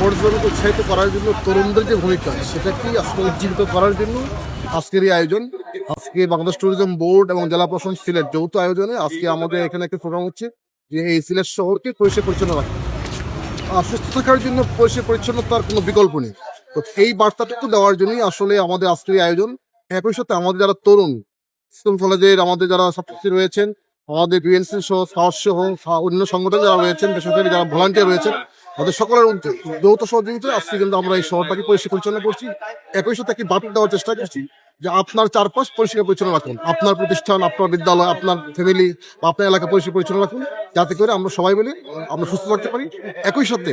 পর্যটনকে উৎসাহিত করার জন্য তরুণদের যে ভূমিকা সেটাকে আসলে উজ্জীবিত করার জন্য আজকের এই আয়োজন? আজকে বাংলাদেশ ট্যুরিজম বোর্ড এবং জেলা প্রশাসন সিলেট যৌথ আয়োজনে আজকে আমাদের এখানে একটা প্রোগ্রাম হচ্ছে যে এই সিলেট শহরকে পরিষ্কার পরিচ্ছন্ন রাখা। সুস্থ থাকার জন্য পরিষ্কার পরিচ্ছন্নতার কোনো বিকল্প নেই। তো এই বার্তাটুকু দেওয়ার জন্যই আসলে আমাদের আজকের এই আয়োজন। একই সাথে আমাদের যারা তরুণ, স্কুল, কলেজের আমাদের যারা ছাত্রছাত্রী রয়েছেন, আমাদের বিএনসি সহ সাহস সহ অন্য সংগঠন যারা রয়েছেন, বেসরকারি যারা ভলান্টিয়ার রয়েছেন তাদের সকলের যৌথ সহযোগিতায় আজকে কিন্তু আমরা এই শহরটাকে পরিষ্কার পরিচ্ছন্ন করছি। একই সাথে একটি বার্তা দেওয়ার চেষ্টা করছি যে আপনার চারপাশ পরিষ্কার পরিচ্ছন্ন রাখুন। আপনার প্রতিষ্ঠান, আপনার বিদ্যালয়, আপনার ফ্যামিলি বা আপনার এলাকা পরিষ্কার পরিচ্ছন্ন রাখুন। যাতে করে আমরা সবাই মিলে আমরা সুস্থ থাকতে পারি। একই সাথে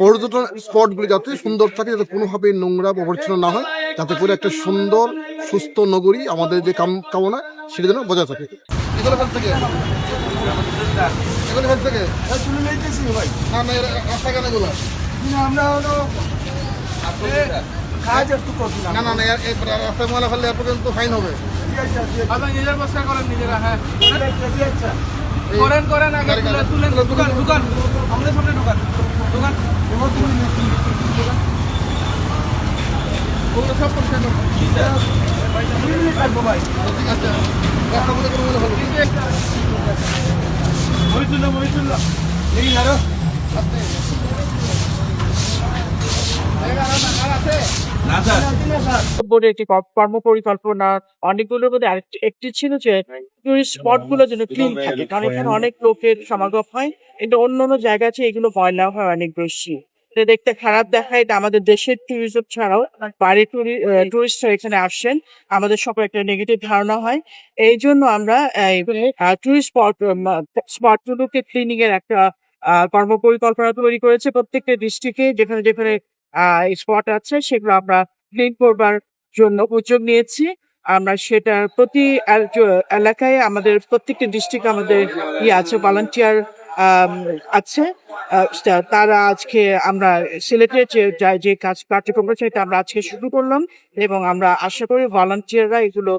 পর্যটন স্পটগুলি যাতে সুন্দর থাকে, যাতে কোনোভাবে নোংরা বা অপরিচ্ছন্ন না হয়, যাতে করে একটা সুন্দর, সুস্থ নগরী আমাদের যে কাম কামনা, সেটা যেন বজায় থাকে এখান থেকে? তুলে নিতেছি ভাই। না না এরা রাস্তা কেন এগুলো আমরা হলো কাজ একটু করছিলাম না। না না রাস্তায় ময়লা ফেললে এর পর্যন্ত ফাইন হবে। ঠিক আছে, ঠিক নিজের বস্তা করেন নিজেরা হ্যাঁ। করেন করেন আগে তুলে তুলেন দোকান দোকান। আমাদের সামনে দোকান দোকান। ওগুলো সব পরিষ্কার ভাই। ঠিক আছে। একটি কর- কর্মপরিকল্পনা, অনেকগুলোর মধ্যে একটি ছিল যে টুরিস্ট স্পটগুলো যেন ক্লিন থাকে, কারণ এখানে অনেক লোকের সমাগম হয়, কিন্তু অন্য অন্য জায়গা আছে, এগুলো ময়লা হয়, অনেক বেশি। এটা দেখতে খারাপ দেখায় এটা আমাদের দেশের ট্যুরিজম ছাড়াও বাইরের টুরিস্টরা এখানে আসছেন। আমাদের সকল একটা নেগেটিভ ধারণা হয়। এই জন্য আমরা টুরিস্ট স্পট স্পট গুলোকে ক্লিনিং এর একটা আহ, কর্মপরিকল্পনা তৈরি করেছে প্রত্যেকটা ডিস্ট্রিক্টে যেখানে যেখানে স্পট আছে সেগুলো আমরা ক্লিন করবার জন্য উদ্যোগ নিয়েছি। আমরা সেটা প্রতি এল- এলাকায় আমাদের প্রত্যেকটা ডিস্ট্রিক্ট আমাদের ইয়ে আছে ভলান্টিয়ার আছে। তারা আজকে আমরা সিলেটে যে যা- কাজ, কার্যক্রম সেটা আমরা আজকে শুরু করলাম এবং আমরা আশা করি ভলান্টিয়াররা এগুলো